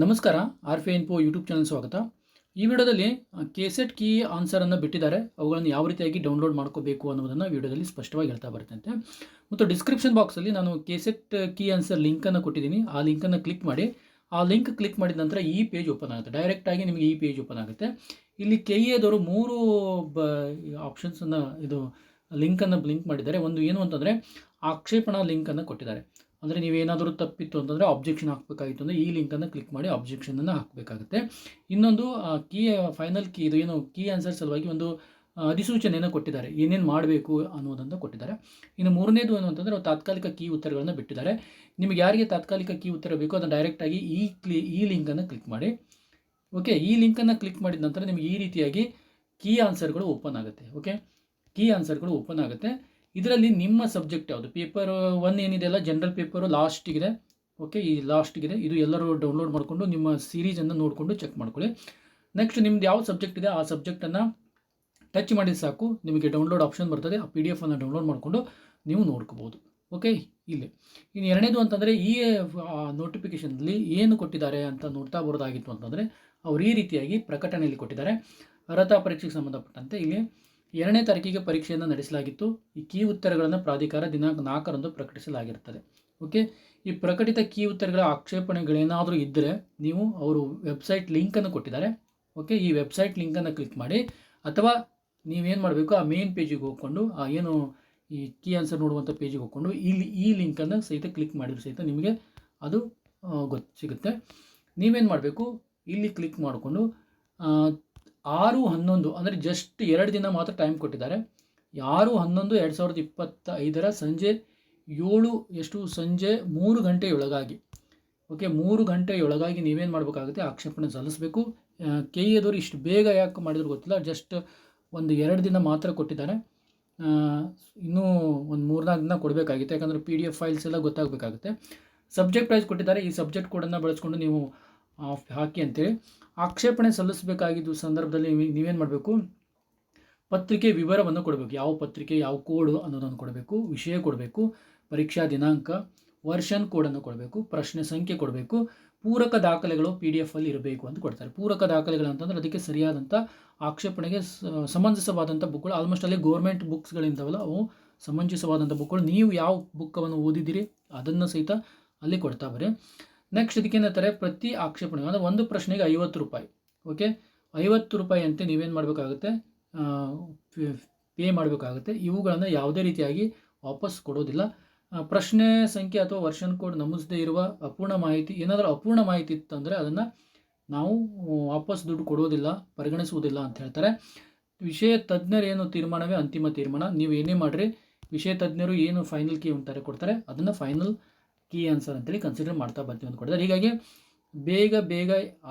ನಮಸ್ಕಾರ R P info YouTube channel ಸ್ವಾಗತ. ಈ ವಿಡಿಯೋದಲ್ಲಿ ಕೆಸೆಟ್ ಕೀ ಆನ್ಸರನ್ನು ಬಿಟ್ಟಿದ್ದಾರೆ. ಅವುಗಳನ್ನು ಯಾವ ರೀತಿಯಾಗಿ ಡೌನ್ಲೋಡ್ ಮಾಡ್ಕೋಬೇಕು ಅನ್ನೋದನ್ನು ವಿಡಿಯೋದಲ್ಲಿ ಸ್ಪಷ್ಟವಾಗಿ ಹೇಳ್ತಾ ಬರ್ತಂತೆ ಮತ್ತು ಡಿಸ್ಕ್ರಿಪ್ಷನ್ ಬಾಕ್ಸಲ್ಲಿ ನಾನು ಕೆಸೆಟ್ ಕೀ ಆನ್ಸರ್ ಲಿಂಕನ್ನು ಕೊಟ್ಟಿದ್ದೀನಿ. ಆ ಲಿಂಕನ್ನು ಕ್ಲಿಕ್ ಮಾಡಿ. ಆ ಲಿಂಕ್ ಕ್ಲಿಕ್ ಮಾಡಿದ ನಂತರ ಈ ಪೇಜ್ ಓಪನ್ ಆಗುತ್ತೆ. ಡೈರೆಕ್ಟಾಗಿ ನಿಮಗೆ ಈ ಪೇಜ್ ಓಪನ್ ಆಗುತ್ತೆ. ಇಲ್ಲಿ ಕೆ ಎದವರು ಮೂರು, ಬ ಆಪ್ಷನ್ಸನ್ನು ಇದು ಲಿಂಕನ್ನು ಲಿಂಕ್ ಮಾಡಿದ್ದಾರೆ. ಒಂದು ಏನು ಅಂತಂದರೆ, ಆಕ್ಷೇಪಣಾ ಲಿಂಕನ್ನು ಕೊಟ್ಟಿದ್ದಾರೆ. ಅಂದರೆ ನೀವೇನಾದರೂ ತಪ್ಪಿತ್ತು ಅಂತಂದರೆ ಅಬ್ಜೆಕ್ಷನ್ ಹಾಕಬೇಕಾಗಿತ್ತು ಅಂದರೆ ಈ ಲಿಂಕನ್ನು ಕ್ಲಿಕ್ ಮಾಡಿ ಅಬ್ಜೆಕ್ಷನನ್ನು ಹಾಕಬೇಕಾಗುತ್ತೆ. ಇನ್ನೊಂದು ಕೀ ಫೈನಲ್ ಕೀ ಇದು ಏನು ಕೀ ಆನ್ಸರ್ ಸಲುವಾಗಿ ಒಂದು ಅಧಿಸೂಚನೆಯನ್ನು ಕೊಟ್ಟಿದ್ದಾರೆ. ಏನೇನು ಮಾಡಬೇಕು ಅನ್ನೋದನ್ನು ಕೊಟ್ಟಿದ್ದಾರೆ. ಇನ್ನು ಮೂರನೇದು ಏನು ಅಂತಂದರೆ ತಾತ್ಕಾಲಿಕ ಕೀ ಉತ್ತರಗಳನ್ನು ಬಿಟ್ಟಿದ್ದಾರೆ. ನಿಮಗೆ ಯಾರಿಗೆ ತಾತ್ಕಾಲಿಕ ಕೀ ಉತ್ತರ ಬೇಕೋ ಅದನ್ನು ಡೈರೆಕ್ಟಾಗಿ ಈ ಕ್ಲಿ ಈ ಲಿಂಕನ್ನು ಕ್ಲಿಕ್ ಮಾಡಿ. ಓಕೆ ಈ ಲಿಂಕನ್ನು ಕ್ಲಿಕ್ ಮಾಡಿದ ನಂತರ ನಿಮಗೆ ಈ ರೀತಿಯಾಗಿ ಕೀ ಆನ್ಸರ್ಗಳು ಓಪನ್ ಆಗುತ್ತೆ. ಓಕೆ ಕೀ ಆನ್ಸರ್ಗಳು ಓಪನ್ ಆಗುತ್ತೆ. ಇದರಲ್ಲಿ ನಿಮ್ಮ ಸಬ್ಜೆಕ್ಟ್ ಯಾವುದು? ಪೇಪರ್ ಒನ್ ಏನಿದೆಯಲ್ಲ ಜನರಲ್ ಪೇಪರು ಲಾಸ್ಟಿಗಿದೆ ಓಕೆ ಈ ಲಾಸ್ಟಿಗಿದೆ ಇದು ಎಲ್ಲರೂ ಡೌನ್ಲೋಡ್ ಮಾಡಿಕೊಂಡು ನಿಮ್ಮ ಸೀರೀಸನ್ನು ನೋಡಿಕೊಂಡು ಚೆಕ್ ಮಾಡ್ಕೊಳ್ಳಿ. ನೆಕ್ಸ್ಟ್ ನಿಮ್ದು ಯಾವ ಸಬ್ಜೆಕ್ಟ್ ಇದೆ? ಆ ಸಬ್ಜೆಕ್ಟನ್ನು ಟಚ್ ಮಾಡಿದ ಸಾಕು. ನಿಮಗೆ ಡೌನ್ಲೋಡ್ ಆಪ್ಷನ್ ಬರ್ತದೆ. ಆ ಪಿ ಡಿ ಎಫನ್ನು ಡೌನ್ಲೋಡ್ ಮಾಡಿಕೊಂಡು ನೀವು ನೋಡ್ಕೋಬೋದು. ಓಕೆ ಇಲ್ಲಿ. ಇನ್ನು ಎರಡನೇದು ಅಂತಂದರೆ, ಈ ನೋಟಿಫಿಕೇಷನಲ್ಲಿ ಏನು ಕೊಟ್ಟಿದ್ದಾರೆ ಅಂತ ನೋಡ್ತಾ ಬರೋದಾಗಿತ್ತು ಅಂತಂದರೆ, ಅವ್ರು ಈ ರೀತಿಯಾಗಿ ಪ್ರಕಟಣೆಯಲ್ಲಿ ಕೊಟ್ಟಿದ್ದಾರೆ. ಅರ್ಹತಾ ಪರೀಕ್ಷೆಗೆ ಸಂಬಂಧಪಟ್ಟಂತೆ ಇಲ್ಲಿ ಎರಡನೇ ತಾರೀಕಿಗೆ ಪರೀಕ್ಷೆಯನ್ನು ನಡೆಸಲಾಗಿತ್ತು. ಈ ಕೀ ಉತ್ತರಗಳನ್ನು ಪ್ರಾಧಿಕಾರ ದಿನಾಂಕ ನಾಲ್ಕರಂದು ಪ್ರಕಟಿಸಲಾಗಿರುತ್ತದೆ ಓಕೆ? ಈ ಪ್ರಕಟಿತ ಕೀ ಉತ್ತರಗಳ ಆಕ್ಷೇಪಣೆಗಳೇನಾದರೂ ಇದ್ದರೆ ನೀವು ಅವರು ವೆಬ್ಸೈಟ್ ಲಿಂಕನ್ನು ಕೊಟ್ಟಿದ್ದಾರೆ. ಓಕೆ? ಈ ವೆಬ್ಸೈಟ್ ಲಿಂಕನ್ನು ಕ್ಲಿಕ್ ಮಾಡಿ, ಅಥವಾ ನೀವೇನು ಮಾಡಬೇಕು, ಆ ಮೇನ್ ಪೇಜಿಗೆ ಹೋಗ್ಕೊಂಡು, ಆ ಏನು ಈ ಕೀ ಆನ್ಸರ್ ನೋಡುವಂಥ ಪೇಜಿಗೆ ಹೋಗ್ಕೊಂಡು, ಇಲ್ಲಿ ಈ ಲಿಂಕನ್ನು ಸಹಿತ ಕ್ಲಿಕ್ ಮಾಡಿದ್ರು ಸಹಿತ ನಿಮಗೆ ಅದು ಗೊತ್ತು ಸಿಗುತ್ತೆ. ನೀವೇನು ಮಾಡಬೇಕು, ಇಲ್ಲಿ ಕ್ಲಿಕ್ ಮಾಡಿಕೊಂಡು ಆರು ಹನ್ನೊಂದು ಅಂದರೆ ಜಸ್ಟ್ ಎರಡು ದಿನ ಮಾತ್ರ ಟೈಮ್ ಕೊಟ್ಟಿದ್ದಾರೆ. ಆರು ಹನ್ನೊಂದು ಎರಡು ಸಾವಿರದ ಇಪ್ಪತ್ತ ಐದರ ಸಂಜೆ ಏಳು ಎಷ್ಟು ಸಂಜೆ ಮೂರು ಗಂಟೆಯೊಳಗಾಗಿ. ಓಕೆ ಮೂರು ಗಂಟೆಯೊಳಗಾಗಿ ನೀವೇನು ಮಾಡಬೇಕಾಗುತ್ತೆ? ಆಕ್ಷೇಪಣೆ ಸಲ್ಲಿಸಬೇಕು. ಕೆ ಎದವರು ಇಷ್ಟು ಬೇಗ ಯಾಕೆ ಮಾಡಿದ್ರು ಗೊತ್ತಿಲ್ಲ ಜಸ್ಟ್ ಒಂದು ಎರಡು ದಿನ ಮಾತ್ರ ಕೊಟ್ಟಿದ್ದಾರೆ. ಇನ್ನೂ ಒಂದು ಮೂರ್ನಾಲ್ಕು ದಿನ ಕೊಡಬೇಕಾಗಿತ್ತು, ಯಾಕಂದರೆ ಪಿ ಡಿ ಎಫ್ ಫೈಲ್ಸ್ ಎಲ್ಲ ಗೊತ್ತಾಗಬೇಕಾಗುತ್ತೆ. ಸಬ್ಜೆಕ್ಟ್ ಪ್ರೈಸ್ ಕೊಟ್ಟಿದ್ದಾರೆ, ಈ ಸಬ್ಜೆಕ್ಟ್ ಕೋಡನ್ನು ಬಳಸ್ಕೊಂಡು ನೀವು ಹಾಕಿ ಅಂತೇಳಿ ಆಕ್ಷೇಪಣೆ ಸಲ್ಲಿಸಬೇಕಾಗಿದ್ದು ಸಂದರ್ಭದಲ್ಲಿ ನೀವು- ನೀವೇನು ಮಾಡಬೇಕು? ಪತ್ರಿಕೆ ವಿವರವನ್ನು ಕೊಡಬೇಕು. ಯಾವ ಪತ್ರಿಕೆ, ಯಾವ ಕೋಡು ಅನ್ನೋದನ್ನು ಕೊಡಬೇಕು. ವಿಷಯ ಕೊಡಬೇಕು. ಪರೀಕ್ಷಾ ದಿನಾಂಕ, ವರ್ಷನ್ ಕೋಡನ್ನು ಕೊಡಬೇಕು. ಪ್ರಶ್ನೆ ಸಂಖ್ಯೆ ಕೊಡಬೇಕು. ಪೂರಕ ದಾಖಲೆಗಳು ಪಿ ಡಿ ಎಫಲ್ಲಿ ಇರಬೇಕು ಅಂತ ಕೊಡ್ತಾರೆ. ಪೂರಕ ದಾಖಲೆಗಳು ಅಂತಂದ್ರೆ ಅದಕ್ಕೆ ಸರಿಯಾದಂಥ ಆಕ್ಷೇಪಣೆಗೆ ಸಮಂಜಸವಾದಂಥ ಬುಕ್ಗಳು. ಆಲ್ಮೋಸ್ಟ್ ಅಲ್ಲಿ ಗೌರ್ಮೆಂಟ್ ಬುಕ್ಸ್ಗಳಿಂದವಲ್ಲ ಅವು ಸಮಂಜಸವಾದಂಥ ಬುಕ್ಗಳು. ನೀವು ಯಾವ ಬುಕ್ಕವನ್ನು ಓದಿದ್ದೀರಿ ಅದನ್ನು ಸಹಿತ ಅಲ್ಲಿ ಕೊಡ್ತಾ ಬರೀ ನೆಕ್ಸ್ಟ್ ಇದಕ್ಕೇನಂತಾರೆ ಪ್ರತಿ ಆಕ್ಷೇಪಣೆ, ಅಂದರೆ ಒಂದು ಪ್ರಶ್ನೆಗೆ ಐವತ್ತು ರೂಪಾಯಿ. ಓಕೆ ಐವತ್ತು ರೂಪಾಯಿ ಅಂತೆ ನೀವೇನು ಮಾಡಬೇಕಾಗುತ್ತೆ? ಪೇ ಮಾಡಬೇಕಾಗುತ್ತೆ. ಇವುಗಳನ್ನು ಯಾವುದೇ ರೀತಿಯಾಗಿ ವಾಪಸ್ ಕೊಡೋದಿಲ್ಲ. ಪ್ರಶ್ನೆ ಸಂಖ್ಯೆ ಅಥವಾ ವರ್ಷನ್ ಕೋಡ್ ನಮೂದಿಸದೇ ಇರುವ ಅಪೂರ್ಣ ಮಾಹಿತಿ, ಏನಾದರೂ ಅಪೂರ್ಣ ಮಾಹಿತಿ ಇತ್ತಂದರೆ ಅದನ್ನು ನಾವು ವಾಪಸ್ ದುಡ್ಡು ಕೊಡೋದಿಲ್ಲ, ಪರಿಗಣಿಸುವುದಿಲ್ಲ ಅಂತ ಹೇಳ್ತಾರೆ. ವಿಷಯ ತಜ್ಞರು ಏನು ತೀರ್ಮಾನವೇ ಅಂತಿಮ ತೀರ್ಮಾನ. ನೀವು ಏನೇ ಮಾಡಿರಿ, ವಿಷಯ ತಜ್ಞರು ಏನು ಫೈನಲ್ ಕೀ ಅಂತಾರೆ ಕೊಡ್ತಾರೆ, ಅದನ್ನು ಫೈನಲ್ ಕೀ ಆನ್ಸರ್ ಅಂತೇಳಿ ಕನ್ಸಿಡರ್ ಮಾಡ್ತಾ ಬರ್ತೀವಿ ಅಂತ ಕೊಡ್ತಾರೆ ಹೀಗಾಗಿ ಬೇಗ ಬೇಗ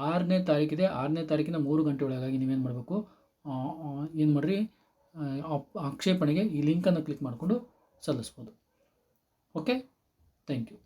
ಆರನೇ ತಾರೀಕಿದೆ, ಆರನೇ ತಾರೀಕಿನ ಮೂರು ಗಂಟೆ ಒಳಗಾಗಿ ನೀವೇನು ಮಾಡಬೇಕು ಏನು ಮಾಡಿರಿ ಆಕ್ಷೇಪಣೆಗೆ ಈ ಲಿಂಕನ್ನು ಕ್ಲಿಕ್ ಮಾಡಿಕೊಂಡು ಸಲ್ಲಿಸ್ಬೋದು. Okay thank you